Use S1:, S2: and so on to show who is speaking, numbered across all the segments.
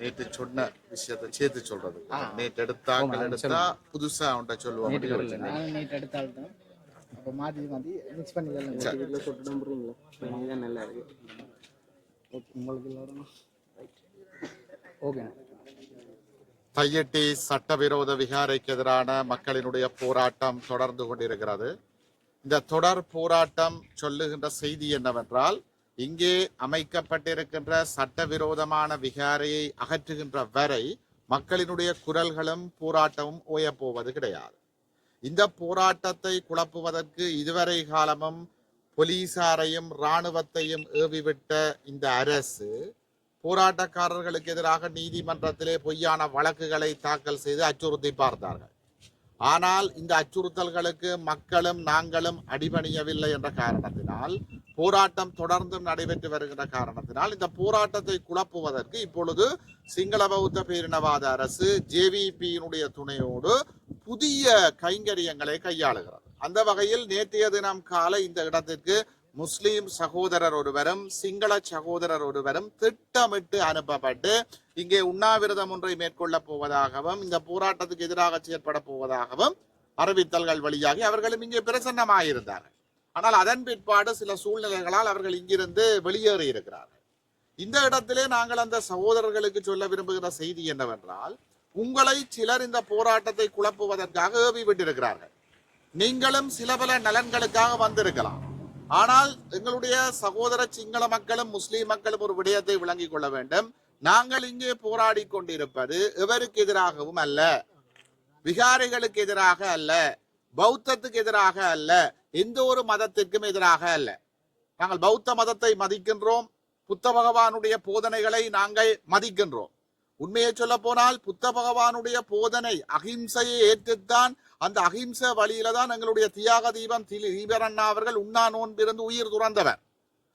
S1: நேற்று சொன்ன விஷயத்தை சேர்த்து சொல்றது. நேற்று எடுத்தாக்கள் எடுத்தா புதுசா அவன்கிட்ட சொல்லுவாங்க
S2: நேற்று எடுத்தால்தான் அப்போ மாற்றி மாற்றி மிக்ஸ் பண்ணி
S3: வீட்டில் இதுதான் நல்லா இருக்கு.
S2: உங்களுக்கு வரணும் ஓகே
S1: தையட்டி சட்டவிரோத விகாரைக்கு எதிரான மக்களினுடைய போராட்டம் தொடர்ந்து கொண்டிருக்கிறது. இந்த தொடர் போராட்டம் சொல்லுகின்ற செய்தி என்னவென்றால் இங்கே அமைக்கப்பட்டிருக்கின்ற சட்டவிரோதமான விகாரையை அகற்றுகின்ற வரை மக்களினுடைய குரல்களும் போராட்டமும் ஓயப்போவது கிடையாது. இந்த போராட்டத்தை குழப்புவதற்கு இதுவரை காலமும் போலீசாரையும் இராணுவத்தையும் ஏவிவிட்ட இந்த அரசு போராட்டக்காரர்களுக்கு எதிராக நீதிமன்றத்திலே பொய்யான வழக்குகளை தாக்கல் செய்து அச்சுறுத்தி பார்த்தார்கள். ஆனால் இந்த அச்சுறுத்தல்களுக்கு மக்களும் நாங்களும் அடிபணியவில்லை என்ற காரணத்தினால் போராட்டம் தொடர்ந்தும் நடைபெற்று வருகின்ற காரணத்தினால் இந்த போராட்டத்தை குழப்புவதற்கு இப்பொழுது சிங்கள பௌத்த பேரினவாத அரசு ஜேவிபியினுடைய துணையோடு புதிய கைங்கரியங்களை கையாளுகிறது. அந்த வகையில் நேற்றைய தினம் காலை இந்த இடத்திற்கு முஸ்லீம் சகோதரர் ஒருவரும் சிங்கள சகோதரர் ஒருவரும் திட்டமிட்டு அனுப்பப்பட்டு இங்கே உண்ணாவிரதம் ஒன்றை மேற்கொள்ளப் போவதாகவும் இந்த போராட்டத்துக்கு எதிராக செயற்பட போவதாகவும் அறிவித்தல்கள் வழியாகி அவர்களும் இங்கே பிரசன்னமாயிருந்தார்கள். ஆனால் அதன் பிற்பாடு சில சூழ்நிலைகளால் அவர்கள் இங்கிருந்து வெளியேறி இருக்கிறார்கள். இந்த இடத்திலே நாங்கள் அந்த சகோதரர்களுக்கு சொல்ல விரும்புகிற செய்தி என்னவென்றால் உங்களை சிலர் இந்த போராட்டத்தை குழப்புவதற்காக ஏவி விட்டிருக்கிறார்கள். நீங்களும் சில பல நலன்களுக்காக வந்திருக்கலாம். ஆனால் எங்களுடைய சகோதர சிங்கள மக்களும் முஸ்லீம் மக்களும் ஒரு விடயத்தை விளங்கிக் கொள்ள வேண்டும். நாங்கள் இங்கே போராடி கொண்டிருப்பது இவருக்கு எதிராகவும் அல்ல. விகாரிகளுக்கு எதிராக அல்ல. பௌத்தத்துக்கு எதிராக அல்ல. எந்த ஒரு மதத்திற்கும் எதிராக அல்ல. நாங்கள் பௌத்த மதத்தை மதிக்கின்றோம். புத்த பகவானுடைய போதனைகளை நாங்கள் மதிக்கின்றோம். உண்மையை சொல்ல போனால் புத்த பகவானுடைய போதனை அகிம்சையை ஏற்றுத்தான். அந்த அகிம்சை வழியில தான் எங்களுடைய தியாக தீபம் திலி தீபரண்ணா அவர்கள் உண்ணா நோன்பிருந்து உயிர் துறந்தவர்.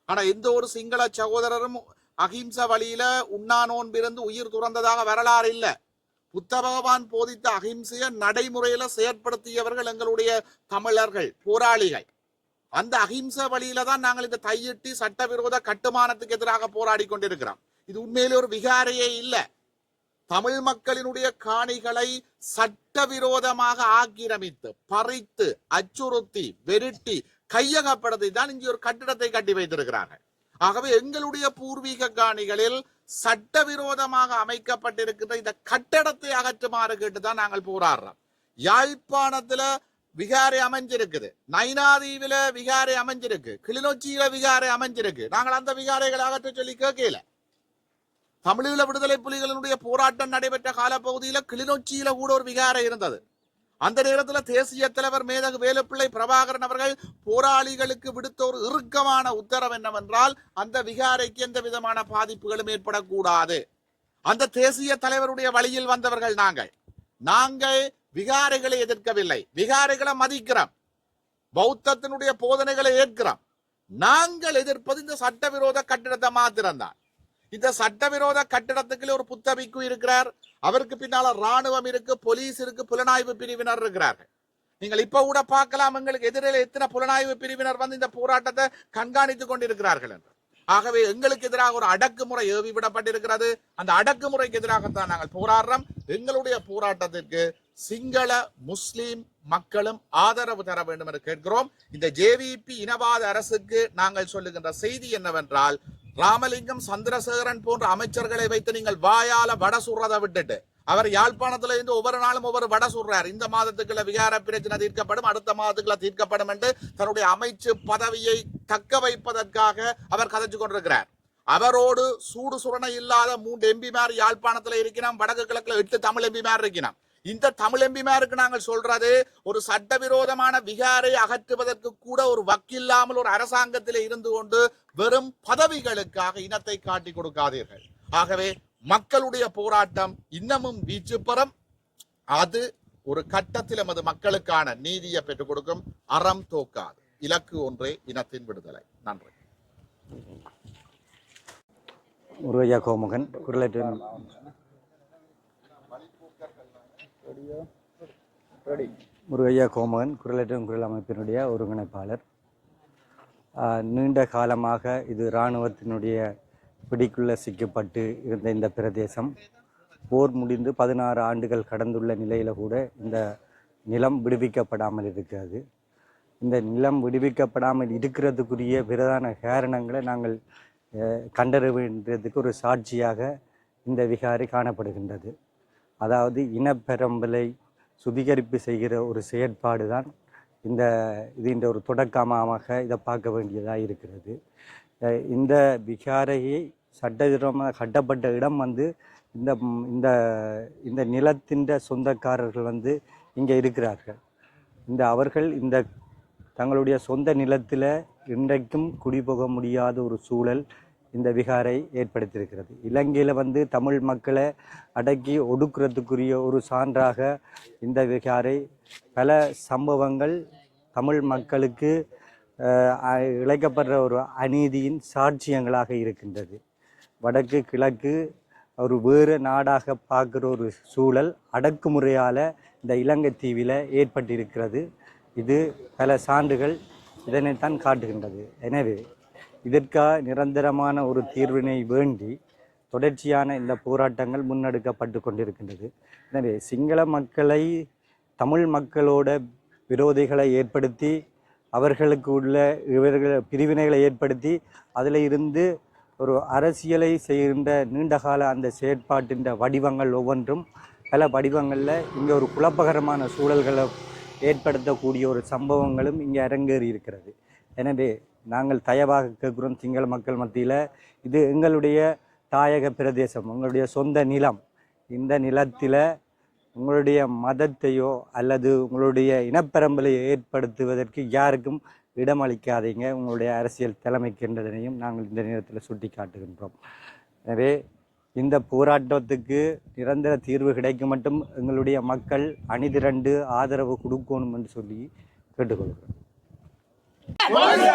S1: ஆனா எந்த ஒரு சிங்கள சகோதரரும் அகிம்சை வழியில உண்ணா நோன்பிருந்து உயிர் துறந்ததாக வரலாறு இல்லை. புத்த பகவான் போதித்த அகிம்சைய நடைமுறையில செயற்படுத்தியவர்கள் எங்களுடைய தமிழர்கள் போராளிகள். அந்த அகிம்சை வழியில தான் நாங்கள் இந்த தையிட்டு சட்டவிரோத கட்டுமானத்துக்கு எதிராக போராடி கொண்டிருக்கிறோம். இது உண்மையிலே ஒரு விகாரையே இல்ல. தமிழ் மக்களினுடைய காணிகளை சட்டவிரோதமாக ஆக்கிரமித்து பறித்து அச்சுறுத்தி வெருட்டி கையகப்படுத்தி தான் இங்கே ஒரு கட்டிடத்தை கட்டி வைத்திருக்கிறார்கள். ஆகவே எங்களுடைய பூர்வீக காணிகளில் சட்டவிரோதமாக அமைக்கப்பட்டிருக்கிற இந்த கட்டடத்தை அகற்றுமாறு கேட்டுதான் நாங்கள் போராடுறோம். யாழ்ப்பாணத்துல விகாரை அமைஞ்சிருக்குது. நைனாதீவில விகாரை அமைஞ்சிருக்கு. கிளிநொச்சியில விகாரை அமைஞ்சிருக்கு. நாங்கள் அந்த விகாரைகளை அகற்ற சொல்லி கேட்கல. தமிழீழ விடுதலை புலிகளினுடைய போராட்டம் நடைபெற்ற காலப்பகுதியில கிளிநொச்சியில கூட ஒரு விகாரை இருந்தது. அந்த நேரத்தில் தேசிய தலைவர் மேதகு வேலுப்பிள்ளை பிரபாகரன் அவர்கள் போராளிகளுக்கு விடுத்த ஒரு இறுக்கமான உத்தரவு என்னவென்றால் அந்த விகாரைக்கு எந்த விதமான பாதிப்புகளும் ஏற்படக்கூடாது. அந்த தேசிய தலைவருடைய வழியில் வந்தவர்கள் நாங்கள். நாங்கள் விகாரைகளை எதிர்க்கவில்லை. விகாரைகளை மதிக்கிறோம். பௌத்தத்தினுடைய போதனைகளை ஏற்கிறோம். நாங்கள் எதிர்ப்பது இந்த சட்டவிரோத கட்டிடத்தை மாத்திரம்தான். இந்த சட்டவிரோத கட்டிடத்துக்குள்ள ஒரு புத்தபிக்கு இருக்கிறார். அவருக்கு பின்னால ராணுவம் இருக்கு போலீஸ் இருக்கு புலனாய்வு பிரிவினர் இருக்கிறார்கள். நீங்கள் இப்ப கூட பார்க்கலாம் எங்களுக்கு எதிரில் எத்தனை புலனாய்வு பிரிவினர் வந்து இந்த போராட்டத்தை கண்காணித்துக் கொண்டிருக்கிறார்கள் என்று. ஆகவே எங்களுக்கு எதிராக ஒரு அடக்குமுறை ஏவி விடப்பட்டிருக்கிறது. அந்த அடக்குமுறைக்கு எதிராகத்தான் நாங்கள் போராடுறோம். எங்களுடைய போராட்டத்திற்கு சிங்கள முஸ்லீம் மக்களும் ஆதரவு தர வேண்டும் என்று கேட்கிறோம். இந்த ஜேவிபி இனவாத அரசுக்கு நாங்கள் சொல்லுகின்ற செய்தி என்னவென்றால் ராமலிங்கம் சந்திரசேகரன் போன்ற அமைச்சர்களை வைத்து நீங்கள் வாயால வட சுடுறதை விட்டுட்டு அவர் யாழ்ப்பாணத்துல இருந்து ஒவ்வொரு நாளும் ஒவ்வொரு வட சொல்றார் இந்த மாதத்துக்குள்ள விகார பிரச்சனை தீர்க்கப்படும் அடுத்த மாதத்துக்குள்ள தீர்க்கப்படும் என்று தன்னுடைய அமைச்சு பதவியை தக்க வைப்பதற்காக அவர் கதைச்சு கொண்டிருக்கிறார். அவரோடு சூடு சுரணை இல்லாத மூன்று எம்பிமார் யாழ்ப்பாணத்துல இருக்கிறான் வடக்கு கிழக்குல எட்டு தமிழ் எம்பிமார் இருக்கிறோம் இந்த தமிழ் எம்பிமாருக்கு நாங்கள் சொல்றது ஒரு சட்டவிரோதமான விகாரை அகற்றுவதற்கு கூட ஒரு வக்கில்லாமல் ஒரு அரசாங்கத்தில் இருந்து கொண்டு வெறும் பதவிகளுக்காக இனத்தை காட்டி கொடுக்காதீர்கள். ஆகவே மக்களுடைய போராட்டம் இன்னமும் வீச்சு பெறும் அது ஒரு கட்டத்தில் எமது மக்களுக்கான நீதியை பெற்றுக் கொடுக்கும். அறம் தோக்காது. இலக்கு ஒன்றே இனத்தின் விடுதலை. நன்றி.
S4: முருகையா கோமுகன் குரலற்றின் முருகையா? கோமகன் குரலற்றும் குரல் அமைப்பினுடைய ஒருங்கிணைப்பாளர். நீண்ட காலமாக இது இராணுவத்தினுடைய பிடிக்குள்ளே சிக்கப்பட்டு இருந்த இந்த பிரதேசம். போர் முடிந்து பதினாறு ஆண்டுகள் கடந்துள்ள நிலையில் கூட இந்த நிலம் விடுவிக்கப்படாமல் இருக்கிறது இந்த நிலம் விடுவிக்கப்படாமல் இருக்கிறதுக்குரிய பிரதான காரணங்களை நாங்கள் அஹ், ஒரு சாட்சியாக இந்த விகாரி காணப்படுகின்றது. அதாவது இனப்பெரம்பலை சுதிகரிப்பு செய்கிற ஒரு செயற்பாடு தான் இந்த இதுன்ற ஒரு தொடக்கமாக இதை பார்க்க வேண்டியதாக இருக்கிறது. இந்த விகாரையை சட்டவிரோதமாக கட்டப்பட்ட இடம் வந்து இந்த இந்த இந்த நிலத்தின் சொந்தக்காரர்கள் வந்து இங்கே இருக்கிறார்கள். இந்த அவர்கள் இந்த தங்களுடைய சொந்த நிலத்தில் இன்றைக்கும் குடிபோக முடியாத ஒரு சூழல் இந்த விகாரை ஏற்படுத்தியிருக்கிறது. இலங்கையில் வந்து தமிழ் மக்களை அடக்கி ஒடுக்குறதுக்குரிய ஒரு சான்றாக இந்த விகாரை பல சம்பவங்கள் தமிழ் மக்களுக்கு இழைக்கப்படுற ஒரு அநீதியின் சாட்சியங்களாக இருக்கின்றது. வடக்கு கிழக்கு ஒரு வேறு நாடாக பார்க்குற ஒரு சூழல் அடக்குமுறையால் இந்த இலங்கை தீவில் ஏற்பட்டிருக்கிறது. இது பல சான்றுகள் இதனைத்தான் காட்டுகின்றது. எனவே இதற்காக நிரந்தரமான ஒரு தீர்வினை வேண்டி தொடர்ச்சியான இந்த போராட்டங்கள் முன்னெடுக்கப்பட்டு கொண்டிருக்கின்றது. எனவே சிங்கள மக்களை தமிழ் மக்களோட விரோதிகளை ஏற்படுத்தி அவர்களுக்கு உள்ள இவர்கள் பிரிவினைகளை ஏற்படுத்தி அதில் இருந்து ஒரு அரசியலை செய்கின்ற நீண்டகால அந்த செயற்பாட்டின் வடிவங்கள் ஒவ்வொன்றும் பல வடிவங்களில் இங்கே ஒரு குழப்பகரமான சூழல்களை ஏற்படுத்தக்கூடிய ஒரு சம்பவங்களும் இங்கே அரங்கேறி இருக்கிறது எனவே நாங்கள் தயவாக கேட்குறோம் சிங்கள மக்கள் மத்தியில் இது எங்களுடைய தாயக பிரதேசம் உங்களுடைய சொந்த நிலம். இந்த நிலத்தில் உங்களுடைய மதத்தையோ அல்லது உங்களுடைய இனப்பெரம்பலை ஏற்படுத்துவதற்கு யாருக்கும் இடமளிக்காதீங்க. உங்களுடைய அரசியல் தலைமைக்கின்றதனையும் நாங்கள் இந்த நேரத்தில் சுட்டி காட்டுகின்றோம் எனவே இந்த போராட்டத்துக்கு நிரந்தர தீர்வு கிடைக்கும் மட்டும் எங்களுடைய மக்கள் அணிதிரண்டு ஆதரவு கொடுக்கணும் என்று சொல்லி கேட்டுக்கொள்கிறோம்.
S5: Police!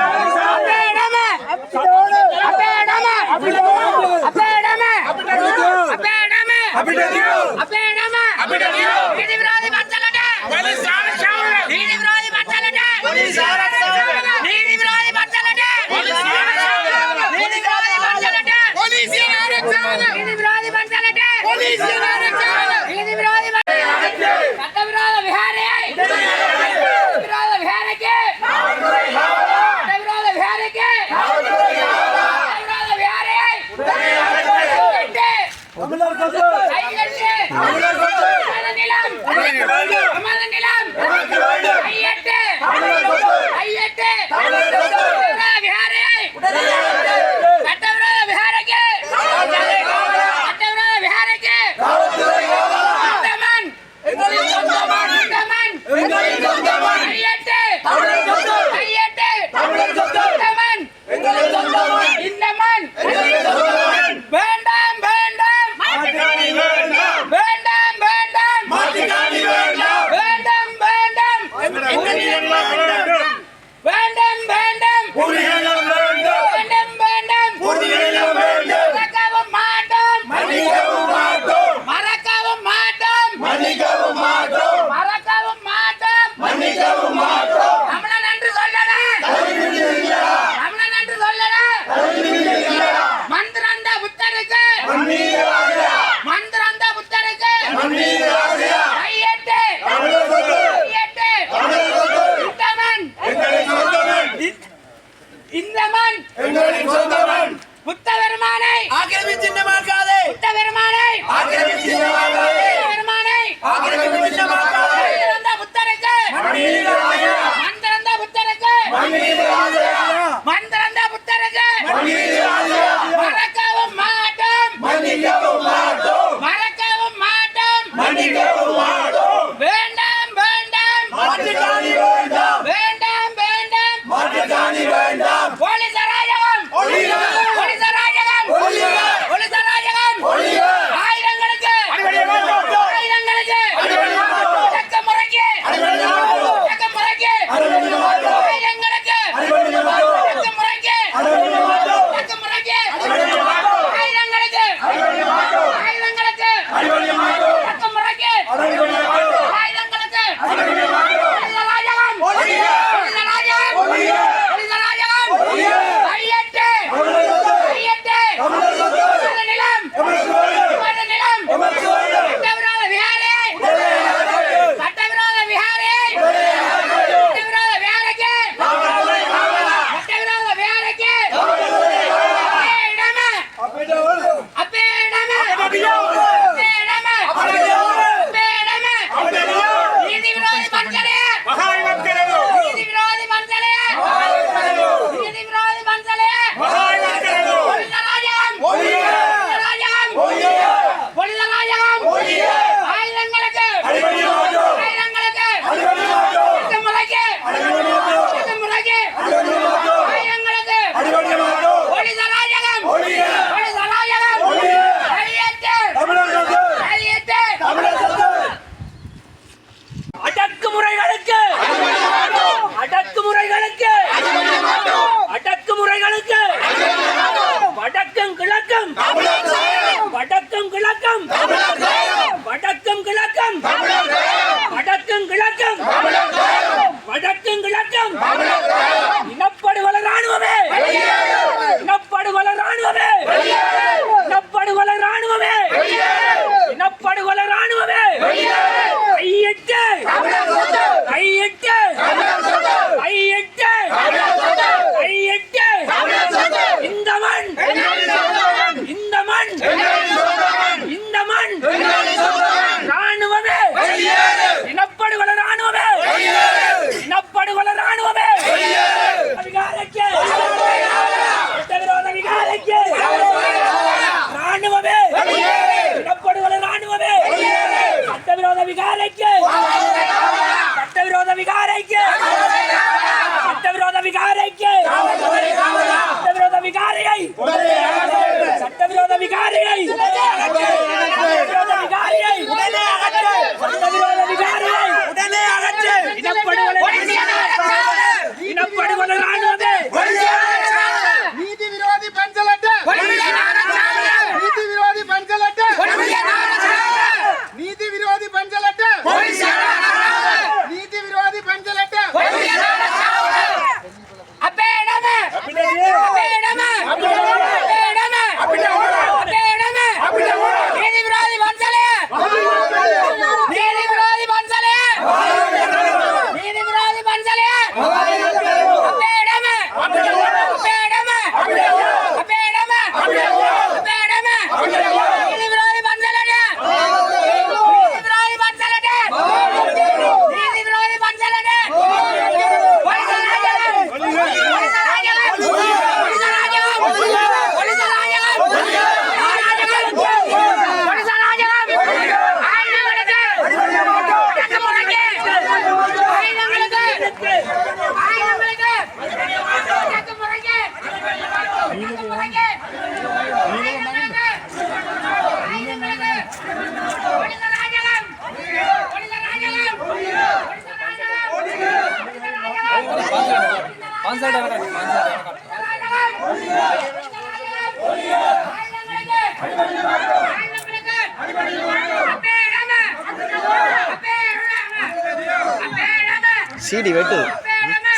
S6: சீடி வெட்டுது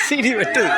S6: சீடி
S5: வெட்டுது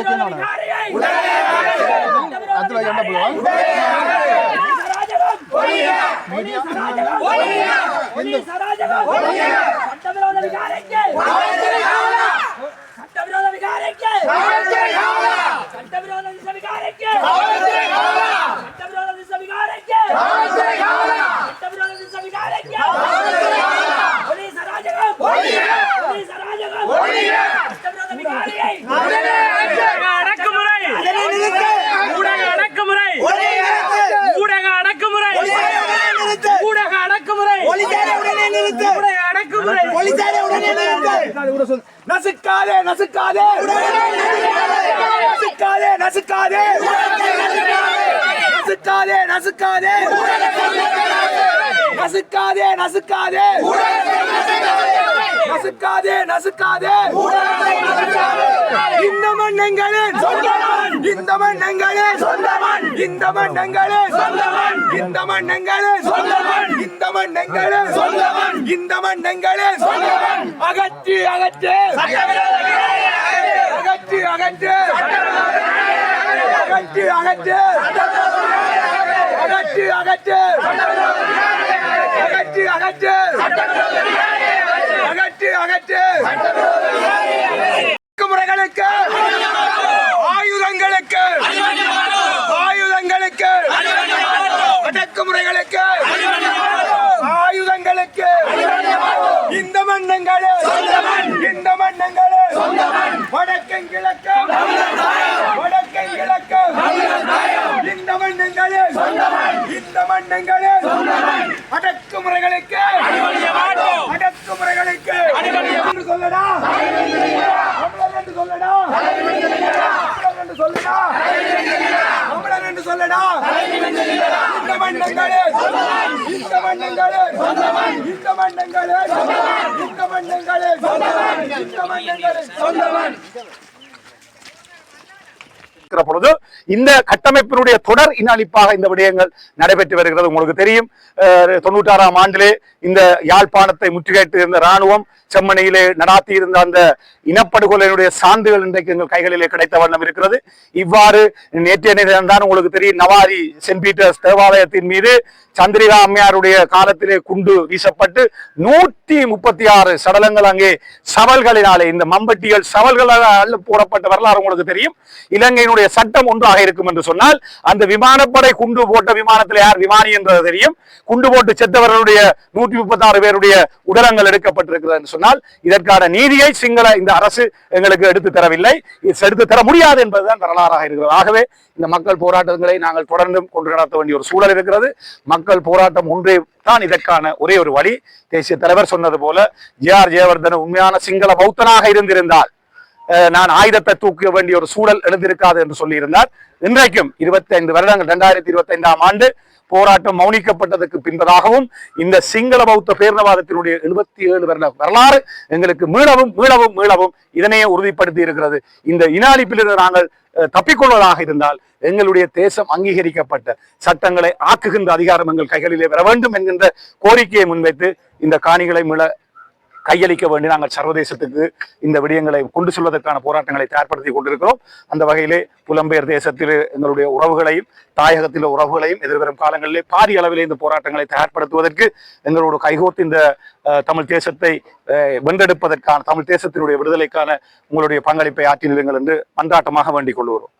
S5: ಅದಕ್ಕೆ ನೋಡೋಣ ಅದು ಎಂಬ ಚಟ್ಟವಿರೋಧ
S7: நசுக்காதே நசுக்காதே. நசுக்காதே நசுக்காதே. நசுக்காதே நசுக்காதே. நசுக்காதே நசுக்காதே. நசுக்காதே. நசுக்காதே இந்த மண்ணங்களின் இந்த மண்ணங்களின் இந்த மண்ணங்களின் இந்த மண்ணங்களின் இந்த மண்ணங்களின் இந்த மண்ணங்களின் அகற்றி அகற்று அகற்றி. அகற்று அகற்றி. அகற்று அகற்றி. அகற்று அகற்றி. அகற்று. அகற்று அகற்று. முறைகளுக்கு ஆயுதங்களுக்கு ஆயுதங்களுக்கு அடக்குமுறைகளுக்கு ஆயுதங்களுக்கு இந்த மன்னங்களே இந்த மன்னங்களே வடக்கும் கிழக்கு கிழக்கு இந்த மண்ணங்களே இந்த மண்ணங்களே அடக்குமுறைகளுக்கு. அடக்குமுறைகளுக்கு. என்று சொல்லடா. தமிழர் என்று சொல்லடா. தமிழர் என்று சொல்லடா. தமிழர் என்று சொல்லடா. இந்த மண்ணங்களே இந்த மண்ணங்களே இந்த மண்ணங்களே இந்த மண்ணங்களே இந்த மண்ணங்களே
S8: பார்க்கிற பொழுது இந்த கட்டமைப்பினுடைய தொடர் இனஅழிப்பாக இந்த விடயங்கள் நடைபெற்று வருகிறது. உங்களுக்கு தெரியும் தொண்ணூற்றாறாம் ஆண்டிலே இந்த யாழ்ப்பாணத்தை முற்றுகையிட்டு இருந்த ராணுவம் செம்மணியிலே நடாத்தி இருந்த அந்த இனப்படுகொலையினுடைய சான்றுகள் இன்றைக்கு எங்கள் கைகளிலே கிடைத்த வண்ணம் இருக்கிறது. இவ்வாறு நேற்றைய தினம் தான் உங்களுக்கு தெரியும். நவாரி சென்ட் பீட்டர்ஸ் தேவாலயத்தின் மீது சந்திரிகா அம்மையாருடைய காலத்திலே குண்டு வீசப்பட்டு நூற்றி முப்பத்தி ஆறு சடலங்கள் அங்கே சவல்களினாலே இந்த மம்பட்டிகள் சவல்களால் போடப்பட்ட வரலாறு உங்களுக்கு தெரியும். இலங்கையினுடைய சட்டம் ஒன்றாக இருக்கும் என்று சொன்னால் அந்த விமானப்படை குண்டு போட்ட விமானத்தில் யார் விமானி என்றது தெரியும். குண்டு போட்டு செத்தவர்களுடைய நூற்றி முப்பத்தி ஆறு பேருடைய உடலங்கள் எடுக்கப்பட்டிருக்கிறது என்று சொன்னால் இதற்கான நீதியை சிங்கள இந்த அரசு எங்களுக்கு எடுத்து தரவில்லை. இது எடுத்து தர முடியாது என்பதுதான் வரலாறாக இருக்கிறது. ஆகவே இந்த மக்கள் போராட்டங்களை நாங்கள் தொடர்ந்தும் கொண்டு நடத்த வேண்டிய ஒரு சூழல் இருக்கிறது. மக்கள் போராட்டம் ஒன்றே தான் இதற்கான ஒரே ஒரு வழி. தேசிய தலைவர் சொன்னது போல ஜே ஆர் ஜெயவர்தன் உண்மையான சிங்கள பௌத்தனாக இருந்திருந்தால் நான் ஆயுதத்தை தூக்க வேண்டிய ஒரு சூழல் எழுந்திருக்காது என்று சொல்லியிருந்தார். இன்றைக்கும் இருபத்தி ஐந்து வருடங்கள் இரண்டாயிரத்தி இருபத்தி ஐந்தாம் ஆண்டு போராட்டம் மௌனிக்கப்பட்டதற்கு பின்பதாகவும் இந்த சிங்கள பௌத்த பேரினவாதத்தினுடைய எழுபத்தி ஏழு வருட வரலாறு எங்களுக்கு மீளவும் மீளவும் மீளவும் இதனையே உறுதிப்படுத்தி இருக்கிறது. இந்த இனாளிப்பிலிருந்து நாங்கள் தப்பிக்கொள்வதாக இருந்தால் எங்களுடைய தேசம் அங்கீகரிக்கப்பட்ட சட்டங்களை ஆக்குகின்ற அதிகாரம் எங்கள் கைகளிலே வர வேண்டும் என்கின்ற கோரிக்கையை முன்வைத்து இந்த காணிகளை மீள கையளிக்க வேண்டி நாங்கள் சர்வதேசத்துக்கு இந்த விடயங்களை கொண்டு செல்வதற்கான போராட்டங்களை தயார்படுத்தி கொண்டிருக்கிறோம். அந்த வகையிலே புலம்பெயர் தேசத்தில் எங்களுடைய உறவுகளையும் தாயகத்தில் உறவுகளையும் எதிர்வரும் காலங்களிலே பாரிய அளவிலே இந்த போராட்டங்களை தயார்படுத்துவதற்கு எங்களோட கைகோர்த்து இந்த தமிழ் தேசத்தை அஹ், வென்றெடுப்பதற்கான தமிழ் தேசத்தினுடைய விடுதலைக்கான உங்களுடைய பங்களிப்பை ஆற்றினீர்கள் என்று மன்றாட்டமாக வேண்டிக் கொள்கிறோம்.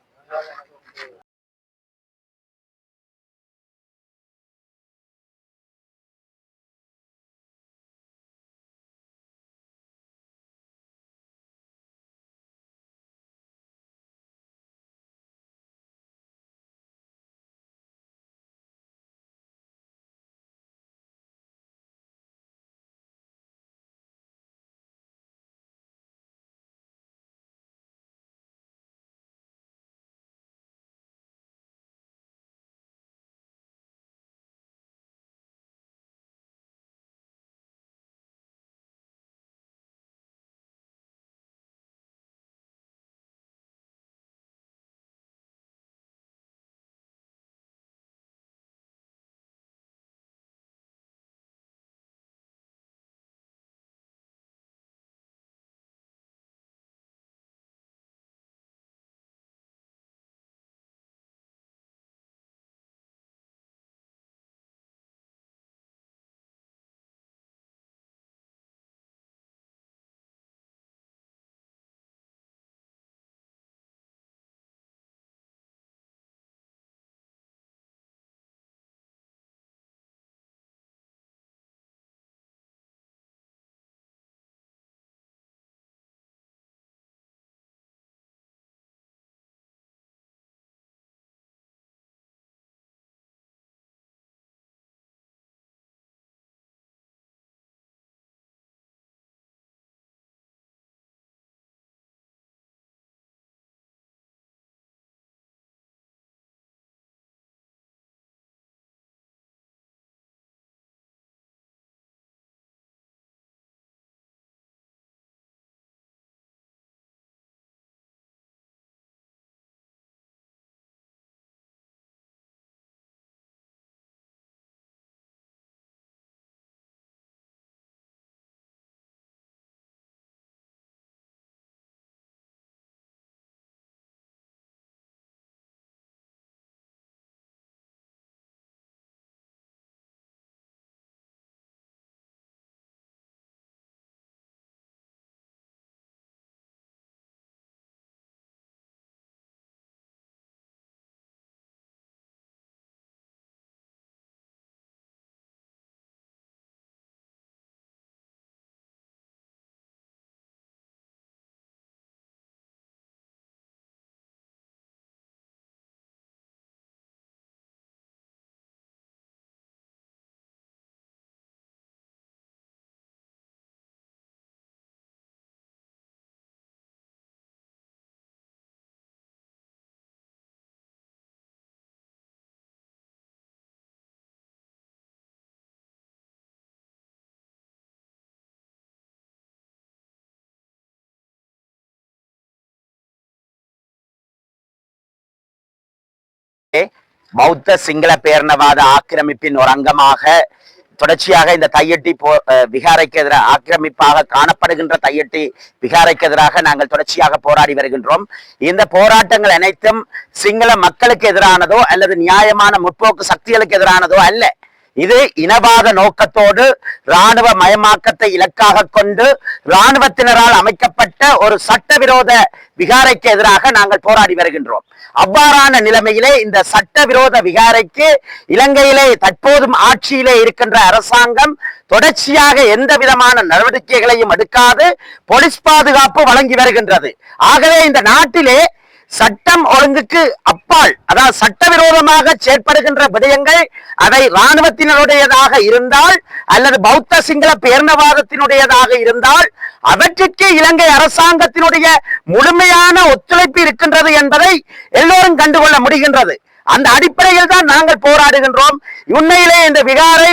S9: பௌத்த சிங்கள பேரணவாத ஆக்கிரமிப்பின் ஒரு அங்கமாக தொடர்ச்சியாக இந்த தையட்டி போ விகாரைக்கு எதிராக ஆக்கிரமிப்பாக காணப்படுகின்ற தையட்டி விகாரைக்கு எதிராக நாங்கள் தொடர்ச்சியாக போராடி வருகின்றோம். இந்த போராட்டங்கள் அனைத்தும் சிங்கள மக்களுக்கு எதிரானதோ அல்லது நியாயமான முற்போக்கு சக்திகளுக்கு எதிரானதோ அல்ல. இது இனவாத நோக்கத்தோடு ராணுவ மயமாக்கத்தை இலக்காக கொண்டு இராணுவத்தினரால் அமைக்கப்பட்ட ஒரு சட்டவிரோத விகாரைக்கு எதிராக நாங்கள் போராடி வருகின்றோம். அவ்வாறான நிலைமையிலே இந்த சட்டவிரோத விகாரைக்கு இலங்கையிலே தற்போதும் ஆட்சியிலே இருக்கின்ற அரசாங்கம் தொடர்ச்சியாக எந்த விதமான நடவடிக்கைகளையும் எடுக்காது போலீஸ் பாதுகாப்பு வழங்கி வருகின்றது. ஆகவே இந்த நாட்டிலே சட்டம் ஒழுங்குக்கு அப்பால் அதாவது சட்டவிரோதமாக செயற்படுகின்ற விடயங்கள் அதை இராணுவத்தினருடையதாக இருந்தால் அல்லது பௌத்த சிங்கள பேர்ணவாதத்தினுடையதாக இருந்தால் அவற்றிற்கு இலங்கை அரசாங்கத்தினுடைய முழுமையான ஒத்துழைப்பு இருக்கின்றது என்பதை எல்லோரும் கண்டுகொள்ள முடிகின்றது. அந்த அடிப்படையில் தான் நாங்கள் போராடுகின்றோம். உண்மையிலே இந்த விகாரை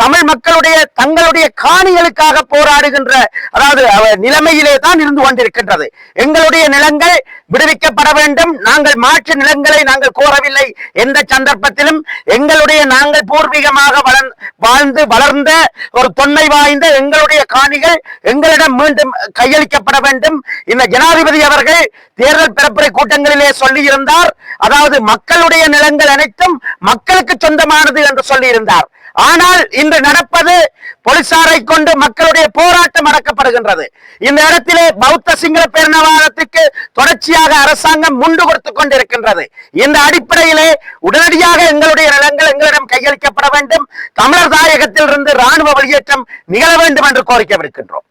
S9: தமிழ் மக்களுடைய தங்களுடைய காணிகளுக்காக போராடுகின்ற அதாவது நிலைமையிலே தான் இருந்து கொண்டிருக்கின்றது. எங்களுடைய நிலங்கள் விடுவிக்கப்பட வேண்டும். நாங்கள் மாற்று நிலங்களை நாங்கள் கோரவில்லை. எந்த சந்தர்ப்பத்திலும் எங்களுடைய நாங்கள் பூர்வீகமாக வளர் வாழ்ந்து வளர்ந்த ஒரு தொன்மை வாய்ந்த எங்களுடைய காணிகள் எங்களிடம் மீண்டும் கையளிக்கப்பட வேண்டும். இந்த ஜனாதிபதி அவர்கள் தேர்தல் பரப்புரை கூட்டங்களிலே சொல்லியிருந்தார். அதாவது மக்களுடைய நிலங்கள் அனைத்தும் மக்களுக்கு சொந்தமானது என்று சொல்லியிருந்தார். ஆனால் இன்று நடப்பது போலீசாரை கொண்டு மக்களுடைய போராட்டம் அடக்கப்படுகின்றது இந்த இடத்திலே பௌத்த சிங்கள பேரினவாதத்துக்கு தொடர்ச்சியாக அரசாங்கம் முண்டு கொடுத்துக் கொண்டிருக்கின்றது. இந்த அடிப்படையிலே உடனடியாக எங்களுடைய நிலங்கள் எங்களிடம் கையளிக்கப்பட வேண்டும். தமிழர் தாயகத்தில் இருந்து ராணுவ வெளியேற்றம் நிகழ வேண்டும் என்று கோரிக்கை விடுக்கின்றோம்